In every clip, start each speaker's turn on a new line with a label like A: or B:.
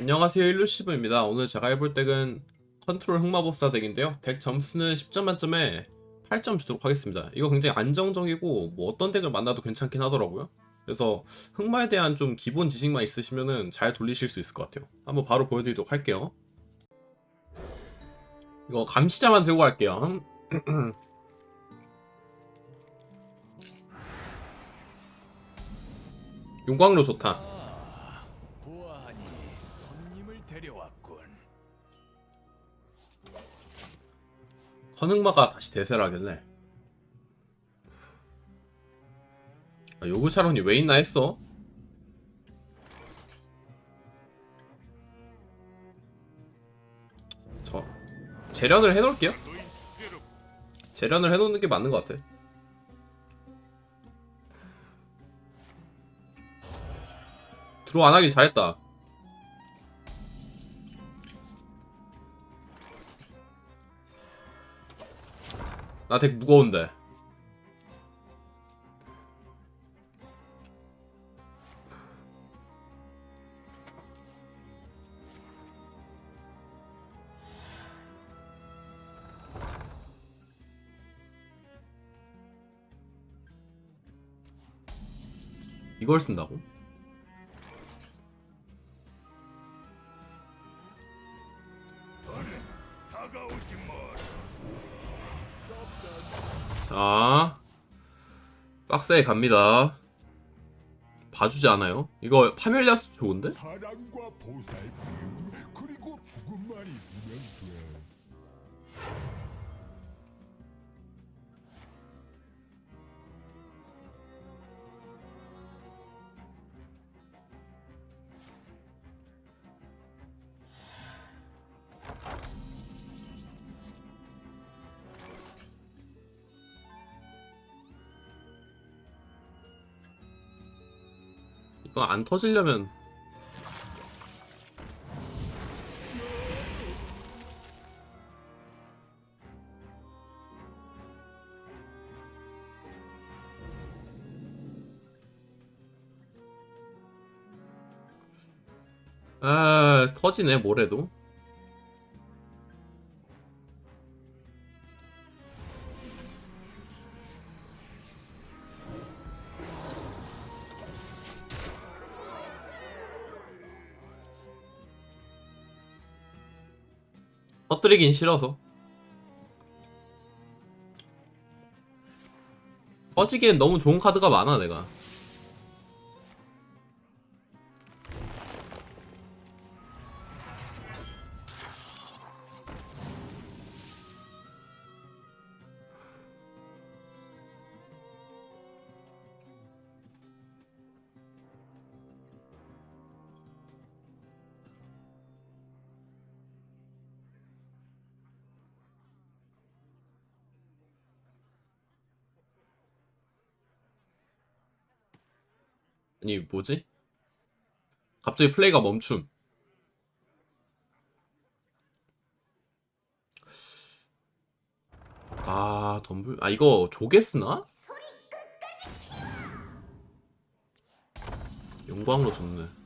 A: 안녕하세요 일루시브입니다. 오늘 제가 해볼 덱은 컨트롤 흑마법사 덱인데요. 덱 점수는 10점 만점에 8점 주도록 하겠습니다. 이거 굉장히 안정적이고 뭐 어떤 덱을 만나도 괜찮긴 하더라고요. 그래서 흑마에 대한 좀 기본 지식만 있으시면은 잘 돌리실 수 있을 것 같아요. 한번 바로 보여드리도록 할게요. 이거 감시자만 들고 갈게요. 용광로 좋다. 선흑마가 다시 대세를 하길래. 아, 요구샤론이 왜 있나 했어? 저 재련을 해놓을게요. 재련을 해놓는 게 맞는 것 같아. 들어 안 하길 잘했다 나덱 무거운데 이걸 쓴다고?
B: 다가오지 마라.
A: 자 박스에 갑니다 봐주지 않아요? 이거 파멸리아스 좋은데?
C: 사랑과 보살핌 그리고 죽음만 있으면 돼.
A: 이거 안 터지려면. 아 터지네 뭐래도 터뜨리긴 싫어서. 터지기엔 너무 좋은 카드가 많아 내가 아니 뭐지? 갑자기 플레이가 멈춤 아 덤블 아 이거 조개 쓰나? 용광로 좋네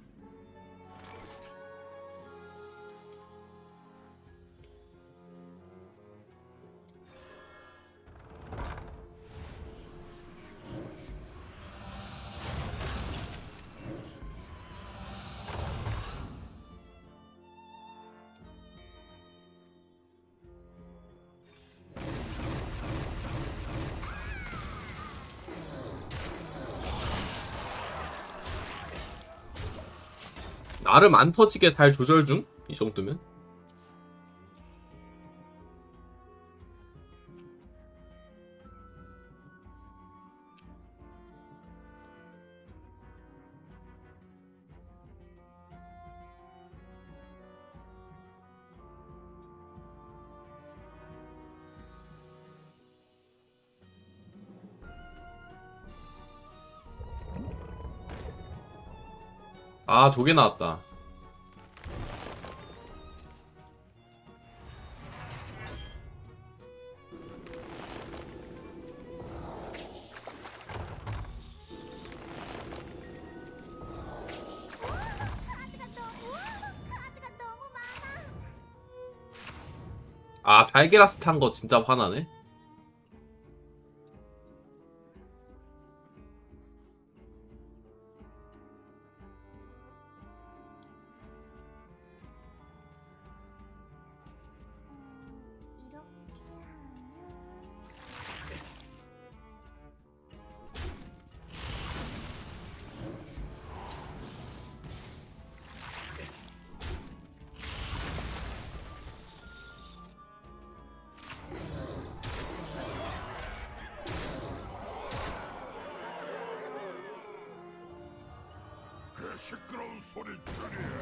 A: 나름 안 터지게 잘 조절 중? 이 정도면? 아 저게 나왔다. 아 달게라스 탄 거 진짜 화나네?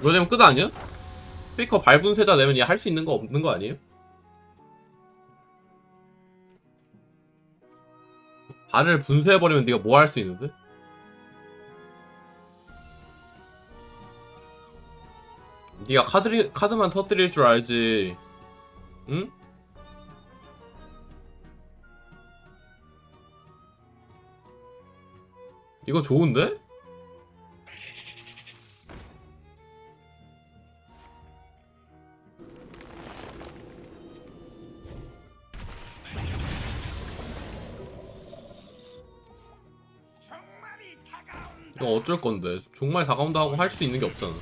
A: 이거 되면 끝 아니야? 스피커 밟은 세자 내면 얘 할 수 있는 거 없는 거 아니에요? 발을 분쇄해버리면 네가 뭐 할 수 있는데? 네가 카드 카드만 터뜨릴 줄 알지. 응? 이거 좋은데? 이거 어쩔 건데 정말 다가온다 하고 할 수 있는 게 없잖아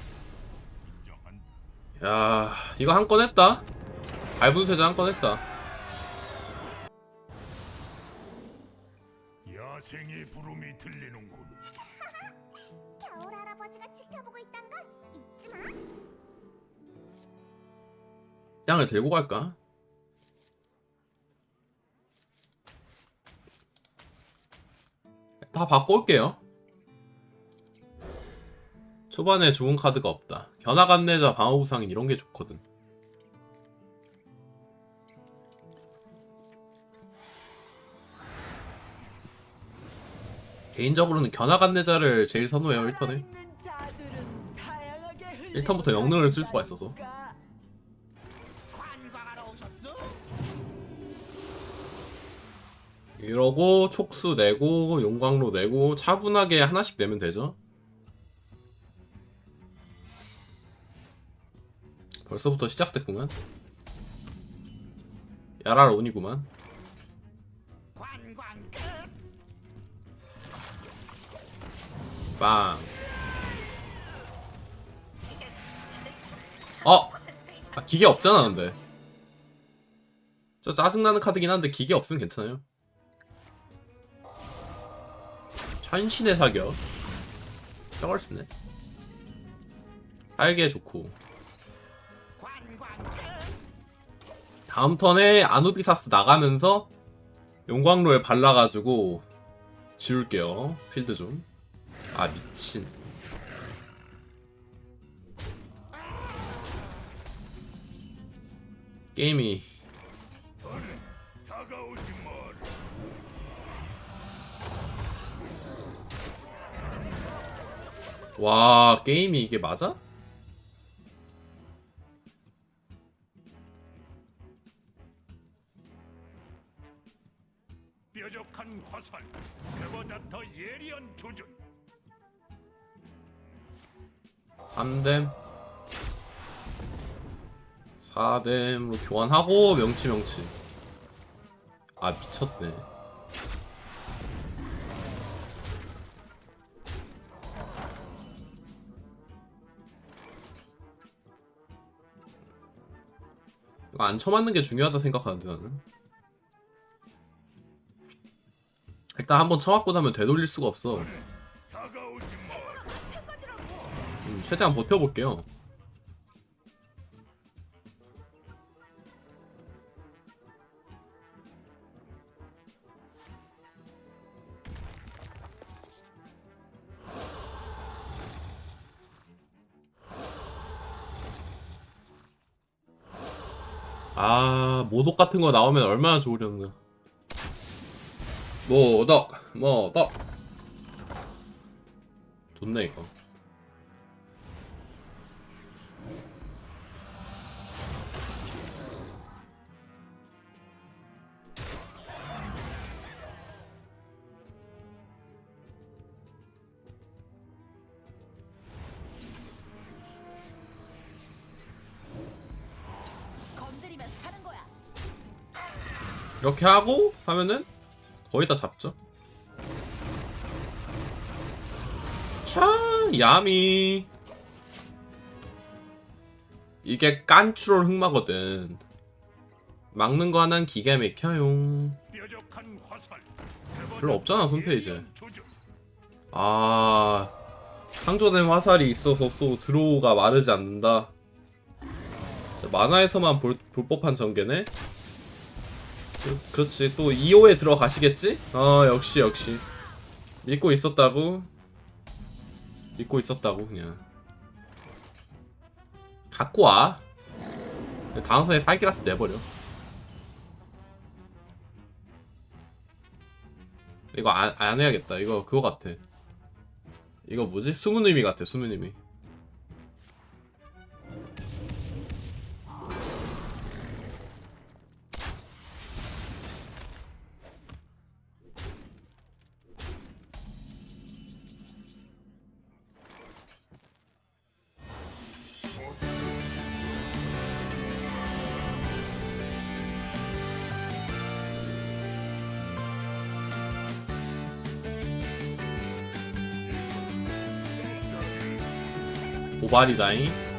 A: 야 이거 한 건 했다 밟은 세자 한 건 했다
C: 야생의 부름이 들리는군.
D: 겨울 할아버지가 지켜보고 있단 걸 잊지 마.
A: 짱을 들고 갈까? 다 바꿀게요 초반에 좋은 카드가 없다. 견학 안내자 방어 구 상인 이런 게 좋거든. 개인적으로는 견학 안내자를 제일 선호해요 1턴에. 1턴부터 영능을 쓸 수가 있어서. 이러고 촉수 내고 용광로 내고 차분하게 하나씩 내면 되죠 벌써부터 시작됐구만. 야랄 온이구만. 빵. 어! 아, 기계 없잖아 근데. 저 짜증나는 카드긴 한데 기계 없으면 괜찮아요. 천신의 사격. 저걸 쓰네. 알게 좋고 다음 턴에 아누비사스 나가면서 용광로에 발라가지고 지울게요 필드 좀 아 미친 게임이. 와 게임이 이게 맞아? 3댐 4댐으로 교환하고 명치 명치. 아 미쳤네. 이거 안 쳐맞는 게 중요하다 생각하는데 나는. 일단 한번 쳐맞고 나면 되돌릴 수가 없어 최대한 버텨볼게요. 아, 모독 같은 거 나오면 얼마나 좋으려나. 모독, 모독. 좋네, 이거. 이렇게 하고 하면은 거의 다 잡죠. 캬 야미 이게 깐추롤 흑마거든. 막는 거 하나는 기가 막혀용. 별로 없잖아,
B: 조준.
A: 아 상조된 화살이 있어서 또 드로우가 마르지 않는다. 만화에서만 볼, 볼 법한 전개네. 그, 그렇지. 또 2호에 들어가시겠지? 어 역시 역시. 믿고 있었다고? 믿고 있었다고 그냥. 갖고 와. 다음 선에 살기라스 내버려. 이거 안, 안 해야겠다. 이거 그거 같아. 이거 뭐지? 숨은 의미 같아 숨은 의미 오발이다잉